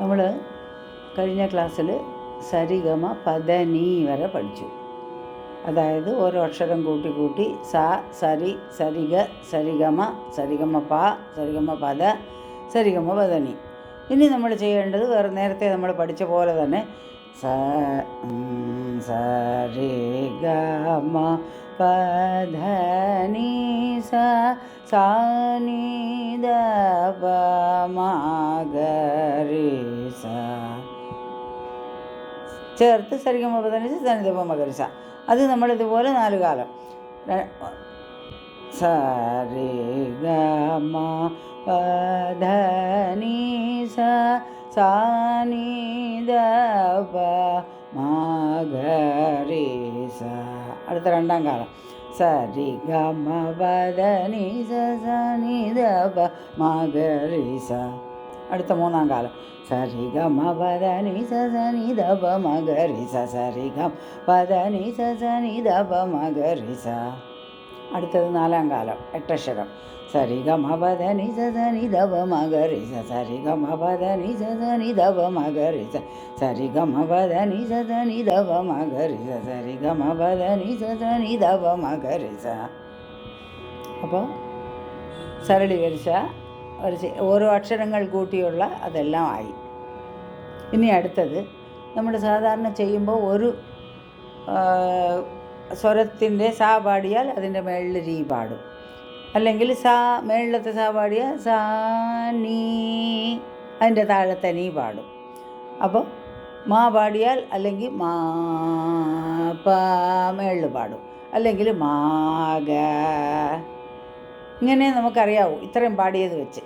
നമ്മൾ കഴിഞ്ഞ ക്ലാസ്സിൽ സരിഗമ പദനി വരെ പഠിച്ചു. അതായത് ഓരോ അക്ഷരം കൂട്ടി കൂട്ടി സ സരി സരിഗ സരിഗമ സരിഗമ പ സരിഗമ പദ സരിഗമ പദനി ഇനി നമ്മൾ ചെയ്യേണ്ടത് വേറെ നേരത്തെ നമ്മൾ പഠിച്ച പോലെ തന്നെ സ സരിഗമ പദനി സ സാനി ദ പ മ ഗ രി സ ചേർത്ത് സരിഗമ പദനിച്ച് സനിതപ മകരിസ അത് നമ്മളിതുപോലെ നാല് കാലം ര- സരി ഗമ പധനി സ സാനി ദ പ മകരി സ അടുത്ത രണ്ടാം കാലം സരി ഗമ പദനി സ സനി ദ പ മകരി സ അടുത്ത മൂന്നാം കാലം സരി ഗമ പദനി സ സനി ദ പ മകരി സ അടുത്തത് നാലാം കാലം എട്ടക്ഷരം. സരി ഗമ പദനി സ ധവ മകരി സരി ഗമ പദനി സ ധവ മകരി സരി ഗമ പദനി സ ധവ മകരി സരി ഗമ പദനി സ ധവ മകരി അപ്പോൾ സരളീകരിച്ച ഒരു ഓരോ അക്ഷരങ്ങൾ കൂട്ടിയുള്ള അതെല്ലാം ആയി. ഇനി അടുത്തത് നമ്മൾ സാധാരണ ചെയ്യുമ്പോൾ ഒരു സ്വരത്തിന്റെ സാ പാടിയാൽ അതിന്റെ മേളിൽ രീ പാടും. അല്ലെങ്കിൽ സാ മേളിലത്തെ സാ പാടിയാൽ സാ നീ അതിന്റെ താഴത്തെ നീ പാടും. അപ്പോൾ മാ പാടിയാൽ അല്ലെങ്കിൽ മാ പാ മേളിൽ പാടും. അല്ലെങ്കിൽ മാഗ. ഇങ്ങനെ നമുക്കറിയാവൂ ഇത്രയും പാടിയത് വെച്ച്.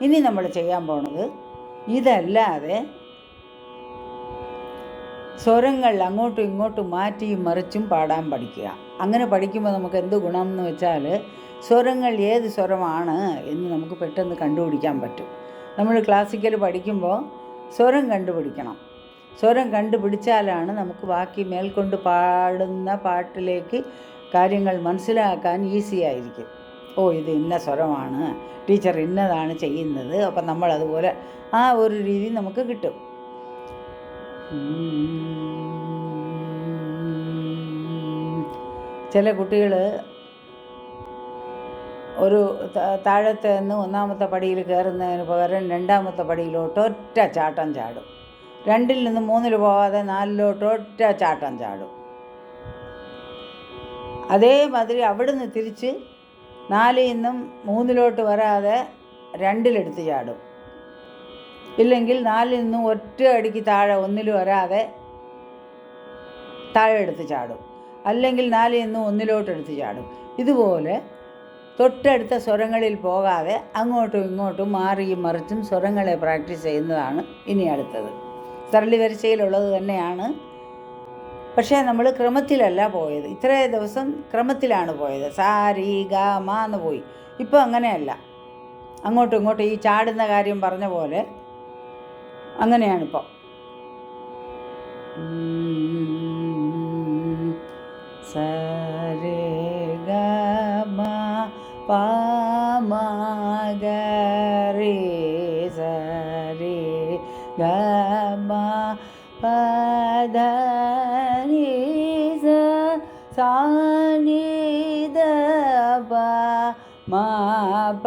ഇനി നമ്മൾ ചെയ്യാൻ പോണത് ഇതല്ലാതെ സ്വരങ്ങൾ അങ്ങോട്ടും ഇങ്ങോട്ടും മാറ്റിയും മറിച്ചും പാടാൻ പഠിക്കുക. അങ്ങനെ പഠിക്കുമ്പോൾ നമുക്ക് എന്ത് ഗുണം എന്ന് വെച്ചാൽ സ്വരങ്ങൾ ഏത് സ്വരമാണ് എന്ന് നമുക്ക് പെട്ടെന്ന് കണ്ടുപിടിക്കാൻ പറ്റും. നമ്മൾ ക്ലാസിക്കൽ പഠിക്കുമ്പോൾ സ്വരം കണ്ടുപിടിക്കണം. സ്വരം കണ്ടുപിടിച്ചാലാണ് നമുക്ക് ബാക്കി മേൽക്കൊണ്ട് പാടുന്ന പാട്ടിലേക്ക് കാര്യങ്ങൾ മനസ്സിലാക്കാൻ ഈസി ആയിരിക്കും. ഓ ഇത് ഇന്ന സ്വരമാണ്. ടീച്ചർ ഇന്നതാണ് ചെയ്യുന്നത്. അപ്പം നമ്മൾ അതുപോലെ ആ ഒരു രീതി നമുക്ക് കിട്ടും. ചില കുട്ടികൾ ഒരു താഴത്തെ നിന്ന് ഒന്നാമത്തെ പടിയിൽ കയറുന്നതിന് പകരം രണ്ടാമത്തെ പടിയിലോട്ട് ഒറ്റ ചാട്ടം ചാടും. രണ്ടിൽ നിന്ന് മൂന്നിൽ പോവാതെ നാലിലോട്ട് ഒറ്റ ചാട്ടം ചാടും. അതേമാതിരി അവിടുന്ന് തിരിച്ച് നാലിൽ നിന്നും മൂന്നിലോട്ട് വരാതെ രണ്ടിലെടുത്ത് ചാടും. ഇല്ലെങ്കിൽ നാലിൽ നിന്നും ഒറ്റ അടിക്ക് താഴെ ഒന്നിലും വരാതെ താഴെ എടുത്ത് ചാടും. അല്ലെങ്കിൽ നാലിൽ നിന്നും ഒന്നിലോട്ട് എടുത്ത് ചാടും. ഇതുപോലെ തൊട്ടടുത്ത സ്വരങ്ങളിൽ പോകാതെ അങ്ങോട്ടും ഇങ്ങോട്ടും മാറിയും മറിച്ചും സ്വരങ്ങളെ പ്രാക്ടീസ് ചെയ്യുന്നതാണ് ഇനി അടുത്തത്. സരളി വരിശയിലുള്ളത് തന്നെയാണ്. പക്ഷേ നമ്മൾ ക്രമത്തിലല്ല പോയത്. ഇത്രേ ദിവസം ക്രമത്തിലാണ് പോയത്. സാരി ഗ എന്ന് പോയി. ഇപ്പോൾ അങ്ങനെയല്ല. അങ്ങോട്ടും ഇങ്ങോട്ടും ഈ ചാടുന്ന കാര്യം പറഞ്ഞ പോലെ അങ്ങനെയാണിപ്പോൾ സരേ ഗ പാമഗരി സരേ ഗ മ പ മ പ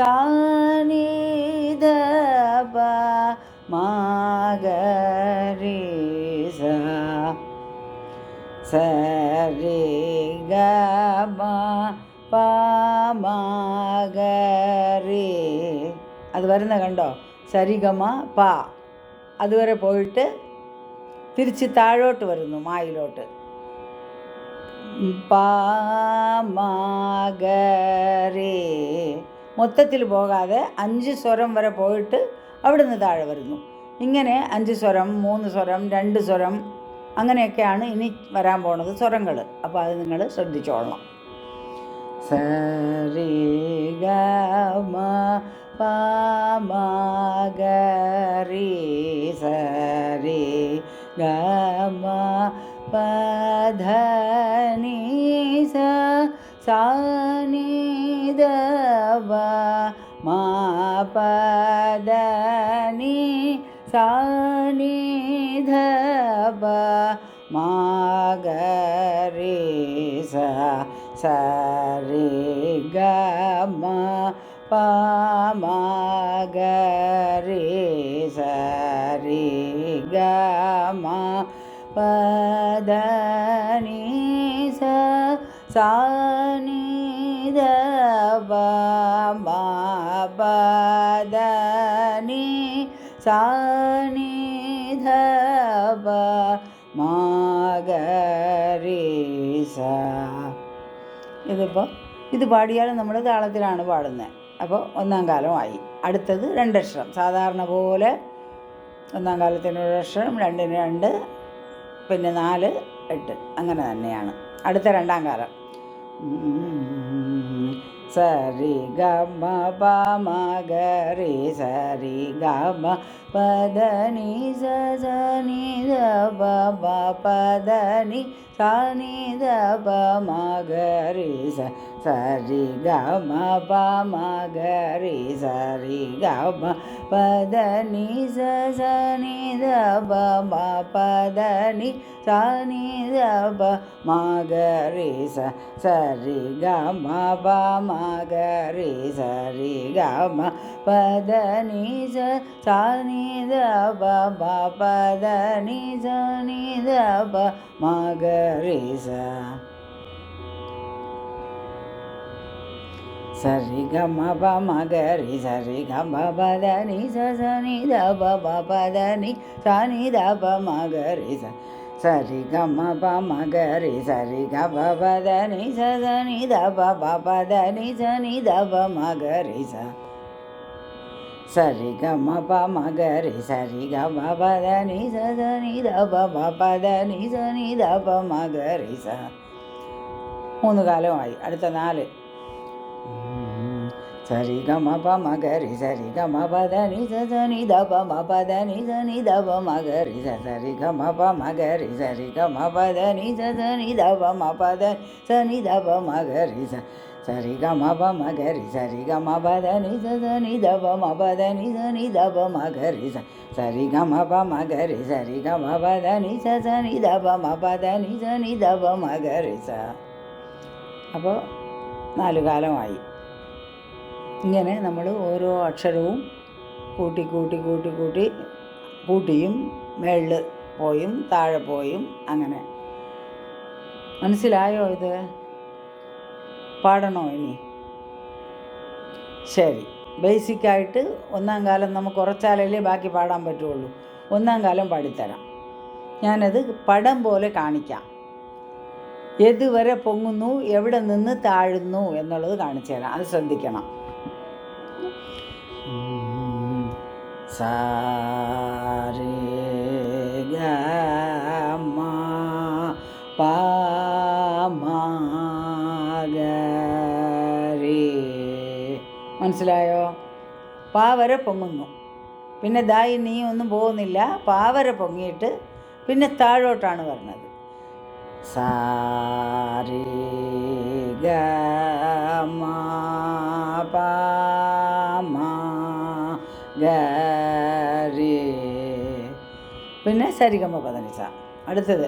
ധ നി സാ നി ദ പ മ ഗ രേ സ സരി ഗ മ പ മ ഗ രേ അത് വരുന്ന കണ്ടോ? സരിഗമ പ. അതുവരെ പോയിട്ട് തിരിച്ച് താഴോട്ട് വരുന്നു മായിലോട്ട്. പാമാഗരി. മൊത്തത്തിൽ പോകാതെ അഞ്ച് സ്വരം വരെ പോയിട്ട് അവിടുന്ന് താഴെ വരുന്നു. ഇങ്ങനെ അഞ്ച് സ്വരം മൂന്ന് സ്വരം രണ്ട് സ്വരം അങ്ങനെയൊക്കെയാണ് ഇനി വരാൻ പോണത് സ്വരങ്ങൾ അപ്പോൾ അത് നിങ്ങൾ ശ്രദ്ധിച്ചോളണം. സരി സരി ഗ സ ധ പ മാ പദ നീ സാ നീ ധ പ മാ ഗ രി സ സ രി ഗ മ പ മാ ഗ രി സ രി ഗ മ പദ നീ സ സാ നീ ധ പ മാ പദ നീ സാ നീ ധ പ മാ ഗ രി സ ഇതിപ്പോൾ ഇത് പാടിയാലും നമ്മൾ താളത്തിലാണ് പാടുന്നത് അപ്പോൾ ഒന്നാം കാലമായി. അടുത്തത് രണ്ടക്ഷരം. സാധാരണ പോലെ ഒന്നാം കാലത്തിന് ഒരു അക്ഷരം രണ്ടിന് രണ്ട് പിന്നെ നാല് എട്ട്. അങ്ങനെ തന്നെയാണ്. അടുത്ത രണ്ടാം കാലം. ഉം. സരി ഗ മ പ മ ഗ രി സരി ഗ മ പദ നി സ സ നി ധ പ പ പദ നി സ നി ധ പ മ ഗ രി സ സരി ഗ മ പ മ ഗ രി സരി ഗ മ പദ നി സ സ നി ധ പ മ പദ നി സ നി ധ പ മ ഗ രി സ സരി ഗ മ പ മ ഗ രി സരി ഗ മ പദ നി സ സ നി ധ പ മ പദ നി സ നി ധ പ മ ഗ രി സ സരി ഗ മ പ മ ഗ രി സരി ഗ മ പ ധ നി സ സ നി ധ പ മ പ ധ നി സ നി ധ പ മ ഗ രി സ സരി ഗ മ പ മ ഗ രി സരി ഗ പ പ ധ നി സ സ നി ധ പ മ പ ധ നി സ നി ധ പ മ ഗ രി സ സരി ഗ മ പ മ ഗ രി സരി ഗ മ പ ധ നി സ സ നി ധ പ മ പ ധ നി സ നി ധ പ മ ഗ രി സ മൂന്ന് കാലമായി അടുത്ത നാല് സരി ഗ മ പ മ ഗ രി സരി ഗ മ പ ധ നി സ സ നി ധ പ മ പ ധ നി സ നി ധ പ മ ഗ രി സ സരി ഗ മ പ മ ഗ രി സരി ഗ മ പ ധ നി സ സ നി ധ പ മ പ ധ സ നി ധ പ മ ഗ രി സ സരി ഗ മ പ മ ഗ രി സരി ഗ മ പ ധ നി സ സ നി ധ പ മ പ ധ നി സ നി ധ പ മ ഗ രി സ സരി ഗ മ പ മ ഗ രി സരി ഗ മ പ ധ നി സ സ നി ധ പ മ പ ധ നി സ നി ധ പ മ ഗ രി സ അപ്പോൾ നാല് കാലമായി ഇങ്ങനെ നമ്മൾ ഓരോ അക്ഷരവും കൂട്ടി കൂട്ടി കൂട്ടി കൂട്ടി കൂട്ടിയും മേളിൽ പോയും താഴെ പോയും അങ്ങനെ. മനസ്സിലായോ ഇത്? പാടണോ ഇനി? ശരി. ബേസിക്കായിട്ട് ഒന്നാം കാലം നമുക്ക് കുറച്ചാലല്ലേ ബാക്കി പാടാൻ പറ്റുള്ളൂ. ഒന്നാം കാലം പാടിത്തരാം. ഞാനത് പടം പോലെ കാണിക്കാം. എതുവരെ പൊങ്ങുന്നു എവിടെ നിന്ന് താഴുന്നു എന്നുള്ളത് കാണിച്ചു തരാം അത് ശ്രദ്ധിക്കണം. മനസ്സിലായോ? പാവര പൊങ്ങുന്നു. പിന്നെ ദായി നീ ഒന്നും പോകുന്നില്ല. പാവര പൊങ്ങിയിട്ട് പിന്നെ താഴോട്ടാണ് വരുന്നത്. സാരേ ഗ മ പിന്നെ സരിഗമ പതനിസ അടുത്തത്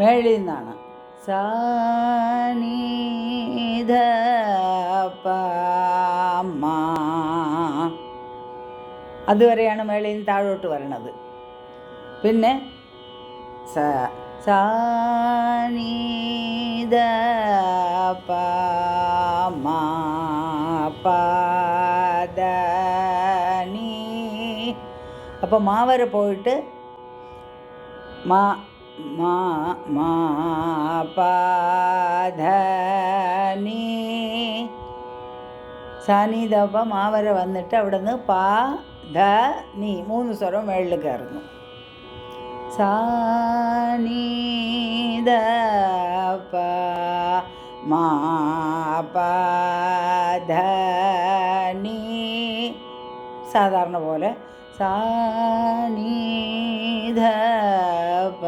മേളിൽ നിന്നാണ് സാ നീ ധ പ മ അതുവരെയാണ് മേളിൽ നിന്ന് താഴോട്ട് വരണത് പിന്നെ സ സാ നീ ധ പ മ പ ധ നീ അപ്പോൾ മാ വരെ പോയിട്ട് മാ മാ മാ പ ധ നീ. സാനി മാ വരെ വന്നിട്ട് അവിടെ പാ ധ നീ മൂന്ന് സ്വരം മേളിൽ കയറുന്നു. സാനി പ മാ പ ധ സാധാരണ പോലെ സാനി ധ പ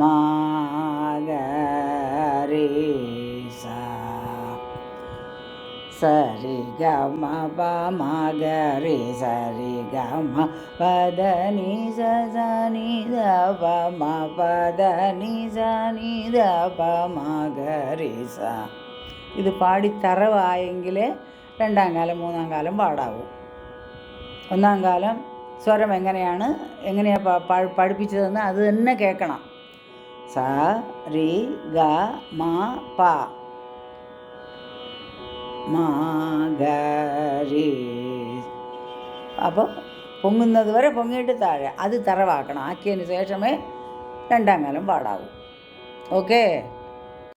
മാ ഗ രേ സ സരി ഗമ പ മഗ രി സരി ഗമ പദ നി സ സ നി ദ പ മ പദ നി സ നി ദ പ മഗ രി സ ഇത് പാടി തറവായെങ്കിൽ രണ്ടാം കാലം മൂന്നാം കാലം പാടാവൂ ഒന്നാം കാലം സ്വരം എങ്ങനെയാണ് എങ്ങനെയാണ് പഠിപ്പിച്ചതെന്ന് അത് തന്നെ കേൾക്കണം. സ രി ഗ മ പ. അപ്പോൾ പൊങ്ങുന്നത് വരെ പൊങ്ങിയിട്ട് താഴെ. അത് തറവാക്കണം. ആക്കിയതിന് ശേഷമേ രണ്ടാം കാലം പാടാവൂ. ഓക്കേ?